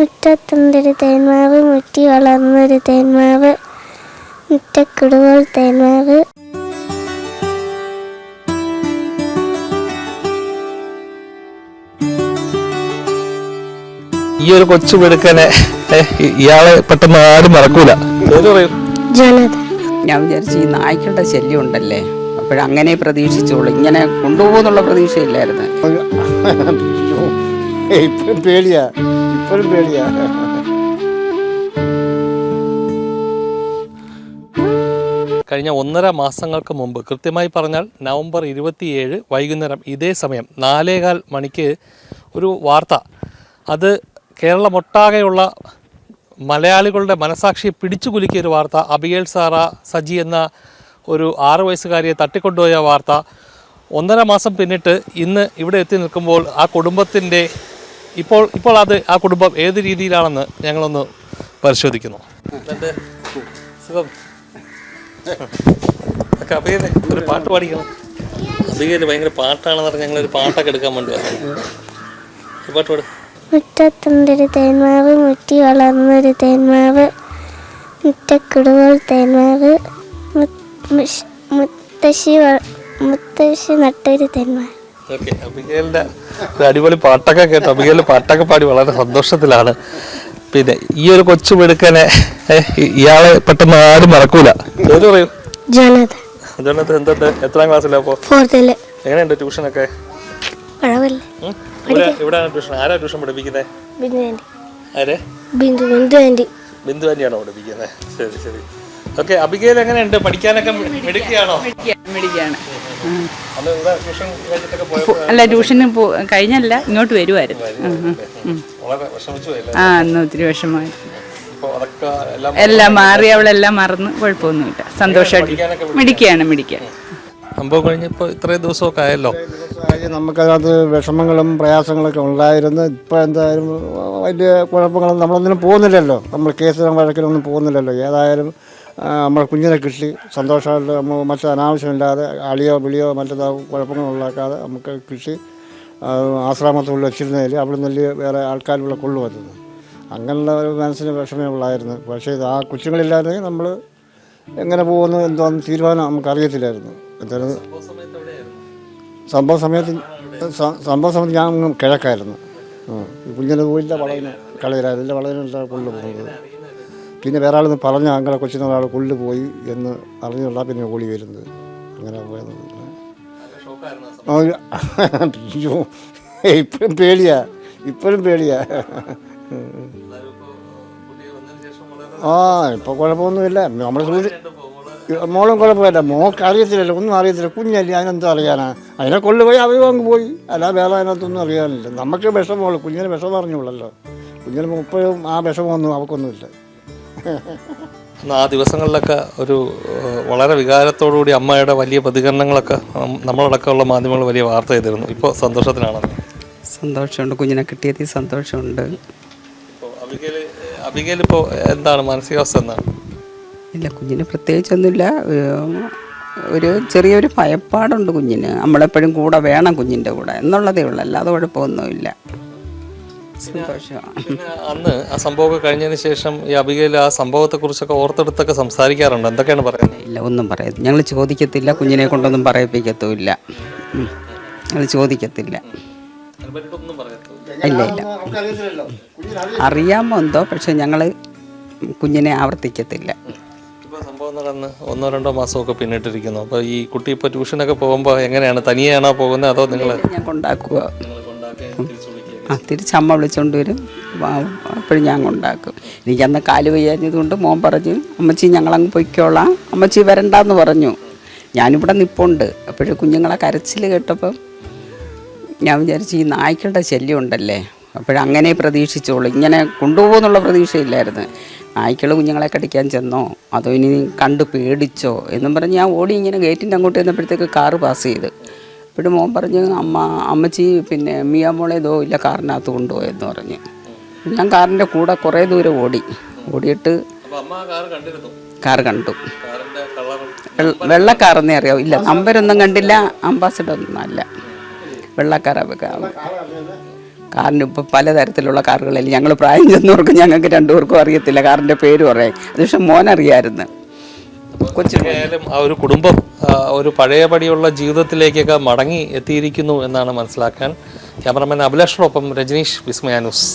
മുറ്റത്തുണ്ടൊരു തേന്മാവ് മുറ്റി വളർന്നൊരു തേന്മാവ് മുറ്റക്കിടുവോൾ തേന്മാവ്. ഈ ഒരു കൊച്ചു വെടുക്കനെ ഇയാളെ പെട്ടെന്ന് ആരും മറക്കൂല. ഞാൻ വിചാരിച്ചു ഈ നായ്ക്കളുടെ ശല്യം ഉണ്ടല്ലേ അപ്പോഴങ്ങനെ പ്രതീക്ഷിച്ചോളൂ. ഇങ്ങനെ കൊണ്ടുപോകുന്നുള്ള പ്രതീക്ഷയില്ലായിരുന്നു. പേടിയാ. ഇപ്പോഴും പേടിയാണ് കഴിഞ്ഞ ഒന്നര മാസങ്ങൾക്ക് മുമ്പ് കൃത്യമായി പറഞ്ഞാൽ നവംബർ ഇരുപത്തിയേഴ് വൈകുന്നേരം ഇതേ സമയം നാലേകാൽ മണിക്ക് ഒരു വാർത്ത. അത് കേരളമൊട്ടാകെയുള്ള മലയാളികളുടെ മനസാക്ഷിയെ പിടിച്ചു കുലുക്കിയ ഒരു വാർത്ത. അബിയേൽ സാറ സജി എന്ന ഒരു ആറു വയസ്സുകാരിയെ തട്ടിക്കൊണ്ടുപോയ വാർത്ത. ഒന്നര മാസം പിന്നിട്ട് ഇന്ന് ഇവിടെ എത്തി നിൽക്കുമ്പോൾ ആ കുടുംബത്തിന്റെ ഇപ്പോൾ ഇപ്പോൾ അത് ആ കുടുംബം ഏത് രീതിയിലാണെന്ന് ഞങ്ങളൊന്ന് പരിശോധിക്കുന്നു. സുഖം അഭിയനെ ഒരു പാട്ട് പാടിക്കണം. അഭിയന് ഭയങ്കര പാട്ടാണെന്ന് പറഞ്ഞാൽ ഞങ്ങളൊരു പാട്ടൊക്കെ എടുക്കാൻ വേണ്ടി വന്നു. പാട്ട് പാട്. മുറ്റത്തുണ്ടൊരു തേന്മാവ് മുറ്റി വളർന്നൊരു തേന്മാവ് മുറ്റക്കിടുവോൾ തേന്മാവ് മുത്തശ്ശി മുത്തശ്ശി നട്ടൊരു തേന്മാവ്. ഓക്കെ അബിഗേലിന്റെ ഒരു അടിപൊളി പാട്ടൊക്കെ കേട്ടു. അബിഗേലിന്റെ പാട്ടൊക്കെ പാടി വളരെ സന്തോഷത്തിലാണ്. പിന്നെ ഈ ഒരു കൊച്ചു മിടുക്കനെ ഇയാളെ പെട്ടെന്ന് ആരും മറക്കൂല. പേര് പറയൂ. ജനത അതുകൊണ്ട് എന്തുണ്ട്? എത്രാം ക്ലാസ്സിലാ അപ്പോ? എങ്ങനെയുണ്ട് ട്യൂഷനൊക്കെ? ഇവിടെയാണ് ട്യൂഷൻ. ആരാ ട്യൂഷൻ പഠിപ്പിക്കുന്നത് ബിന്ദു ആന്റി. ബിന്ദു ബിന്ദു ആന്റി. ബിന്ദു തന്നെയാണോ പഠിപ്പിക്കുന്നത് ശരി ശരി. ഓക്കെ എങ്ങനെയുണ്ട്? പഠിക്കാനൊക്കെ മിടുക്കിയാണോ? മിടിക്കാണ് അല്ല ട്യൂഷന് കഴിഞ്ഞല്ല ഇങ്ങോട്ട് വരുമായിരുന്നു ആ അന്ന് ഒത്തിരി വിഷമമായി. അതൊക്കെ എല്ലാം എല്ലാം മാറി അവളെല്ലാം മറന്ന് കുഴപ്പമൊന്നുമില്ല. സന്തോഷമായിട്ട് മിടിക്കുകയാണ് മിടിക്കുക. സംഭവം കഴിഞ്ഞപ്പോ ഇത്രയും ദിവസമൊക്കെ ആയല്ലോ. ദിവസമായി നമുക്കതിനകത്ത് വിഷമങ്ങളും പ്രയാസങ്ങളൊക്കെ ഉണ്ടായിരുന്നു. ഇപ്പോൾ എന്തായാലും വലിയ കുഴപ്പങ്ങളൊന്നും നമ്മളൊന്നിനും പോകുന്നില്ലല്ലോ. നമ്മൾ കേസിനും വഴക്കിനൊന്നും പോകുന്നില്ലല്ലോ. ഏതായാലും നമ്മൾ കുഞ്ഞിനെ കിട്ടി. സന്തോഷമായിട്ട് നമ്മൾ മറ്റു അനാവശ്യമില്ലാതെ അളിയോ വിളിയോ മറ്റേതോ കുഴപ്പങ്ങളുണ്ടാക്കാതെ നമുക്ക് കിട്ടി. ആശ്രാമത്തിൽ വെച്ചിരുന്നതിൽ അവിടെ നിന്ന് വേറെ ആൾക്കാരുള്ള കൊള്ളുവരുന്നത് അങ്ങനെയുള്ള ഒരു മനസ്സിന് വിഷമേ ഉള്ളായിരുന്നു. പക്ഷേ ഇത് ആ കൊച്ചുങ്ങളില്ലായിരുന്നെങ്കിൽ നമ്മൾ എങ്ങനെ പോകുന്നു എന്തോന്ന് തീരുമാനം നമുക്കറിയത്തില്ലായിരുന്നു. എന്തായാലും സംഭവ സമയത്ത് സംഭവ സമയത്ത് ഞാൻ കിഴക്കായിരുന്നു. കുഞ്ഞിനെ പോയില്ല വളവിന് കളയിലായിരുന്നില്ല വളവിനല്ല കൊള്ളു പോകുന്നത്. പിന്നെ വേറെ ആളൊന്ന് പറഞ്ഞ അങ്ങനെ കൊച്ചിന് ഒരാൾ കൊള്ളു പോയി എന്ന് അറിഞ്ഞുള്ള പിന്നെ ഓടി വരുന്നത്. അങ്ങനെ പോയത്. ഇപ്പോഴും പേടിയാ. ഇപ്പോഴും പേടിയാ. ആ ഇപ്പോൾ കുഴപ്പമൊന്നുമില്ല. നമ്മൾ സൂചി മോളും കുഴപ്പമില്ല മോൾക്ക് അറിയത്തില്ലല്ലോ ഒന്നും അറിയത്തില്ല. കുഞ്ഞല്ലേ അതിനെന്താ അറിയാനാ? അതിനെ കൊണ്ടുപോയി അവരും അങ്ങ് പോയി. അല്ല വേറെ അതിനകത്തൊന്നും അറിയാനില്ല. നമുക്ക് വിഷമമുള്ളൂ കുഞ്ഞിന് വിഷമം അറിഞ്ഞുള്ളല്ലോ കുഞ്ഞിന് ഇപ്പോഴും ആ വിഷമമൊന്നും അവക്കൊന്നുമില്ല. ആ ദിവസങ്ങളിലൊക്കെ ഒരു വളരെ വികാരത്തോടുകൂടി അമ്മയുടെ വലിയ പ്രതികരണങ്ങളൊക്കെ നമ്മളടക്കമുള്ള മാധ്യമങ്ങൾ വലിയ വാർത്ത ചെയ്തിരുന്നു. ഇപ്പോൾ സന്തോഷത്തിനാണ്? സന്തോഷമുണ്ട്. കുഞ്ഞിനെ കിട്ടിയതിൽ സന്തോഷമുണ്ട്. അബിഗേൽ ഇപ്പോൾ എന്താണ്? മാനസികാവസ്ഥ എന്താണ്? ഇല്ല കുഞ്ഞിന് പ്രത്യേകിച്ചൊന്നുമില്ല. ഒരു ചെറിയൊരു ഭയപ്പാടുണ്ട് കുഞ്ഞിന്. നമ്മളെപ്പോഴും കൂടെ വേണം കുഞ്ഞിന്റെ കൂടെ. എന്നുള്ളതേ ഉള്ളൂ. അല്ലാതെ കുഴപ്പമൊന്നുമില്ല. അന്ന് ആ സംഭവമൊക്കെ കഴിഞ്ഞതിന് ശേഷം ഈ അബികയിൽ ആ സംഭവത്തെ കുറിച്ചൊക്കെ ഓർത്തെടുത്തൊക്കെ സംസാരിക്കാറുണ്ട്. എന്തൊക്കെയാണ് പറയുന്നത്? ഇല്ല ഒന്നും പറയത്തില്ല ഞങ്ങൾ ചോദിക്കത്തില്ല. കുഞ്ഞിനെ കൊണ്ടൊന്നും പറയിപ്പിക്കത്തുമില്ല. അത് ഞങ്ങൾ ചോദിക്കത്തില്ല. ഇല്ല ഇല്ല. അറിയാമോ എന്തോ? പക്ഷെ ഞങ്ങൾ കുഞ്ഞിനെ ആവർത്തിക്കത്തില്ല. ഇപ്പോൾ ഒന്നോ രണ്ടോ മാസമൊക്കെ പിന്നിട്ടിരിക്കുന്നു. അപ്പോൾ ഈ കുട്ടി ഇപ്പോൾ ട്യൂഷനൊക്കെ പോകുമ്പോൾ എങ്ങനെയാണ്? തനിയെയാണോ പോകുന്നത് അതോ നിങ്ങൾ ഞാൻ കൊണ്ടാക്കുക. തിരിച്ചു ആ തിരിച്ചമ്മ വിളിച്ചുകൊണ്ട് വരും. അപ്പോഴും ഞാൻ കൊണ്ടാക്കും. എനിക്കന്ന് കാൽ വയ്യാഞ്ഞതുകൊണ്ട് മോൻ പറഞ്ഞു അമ്മച്ചി ഞങ്ങളങ്ങ് പൊയ്ക്കോളാം. അമ്മച്ചി വരണ്ടെന്ന് പറഞ്ഞു. ഞാനിവിടെ നിപ്പുണ്ട്. അപ്പോഴും കുഞ്ഞുങ്ങളെ കരച്ചിൽ കേട്ടപ്പം ഞാൻ വിചാരിച്ചു ഈ നായ്ക്കളുടെ ശല്യം ഉണ്ടല്ലേ? അപ്പോഴങ്ങനെ പ്രതീക്ഷിച്ചോളൂ. ഇങ്ങനെ കൊണ്ടുപോകുന്നുള്ള പ്രതീക്ഷയില്ലായിരുന്നു. നായ്ക്കൾ കുഞ്ഞുങ്ങളെ കടിക്കാൻ ചെന്നോ? അതോ ഇനി കണ്ട് പേടിച്ചോ? എന്നും പറഞ്ഞ് ഞാൻ ഓടി ഇങ്ങനെ ഗേറ്റിന്റെ അങ്ങോട്ട് ചെന്നപ്പോഴത്തേക്ക് കാറ് പാസ് ചെയ്ത്. അപ്പോഴും മോൻ പറഞ്ഞ് അമ്മ അമ്മച്ചി പിന്നെ മിയ മോളെ ഇതോ ഇല്ല കാറിനകത്ത് കൊണ്ടുപോയെന്ന് പറഞ്ഞ്. ഞാൻ കാറിന്റെ കൂടെ കുറേ ദൂരം ഓടി. ഓടിയിട്ട് കാർ കണ്ടു. വെള്ളക്കാറെന്നേ അറിയാവൂ. ഇല്ല നമ്പരൊന്നും കണ്ടില്ല അംബാസിഡർ ഒന്നും അല്ല. വെള്ളക്കാര കാറിന് ഇപ്പോൾ പലതരത്തിലുള്ള കാറുകളല്ലേ ഞങ്ങൾ പ്രായം ചെന്നവർക്ക് ഞങ്ങൾക്ക് രണ്ടുപേർക്കും അറിയത്തില്ല. കാറിന്റെ പേര് പറയാൻ അത് പക്ഷെ മോനറിയായിരുന്നു. കൊച്ചു ആയാലും ആ ഒരു കുടുംബം ഒരു പഴയ പടിയുള്ള ജീവിതത്തിലേക്കൊക്കെ മടങ്ങി എത്തിയിരിക്കുന്നു എന്നാണ് മനസ്സിലാക്കാൻ ക്യാമറമാൻ അഭിലാഷിനൊപ്പം രജനീഷ് വിസ്മയാനൂസ്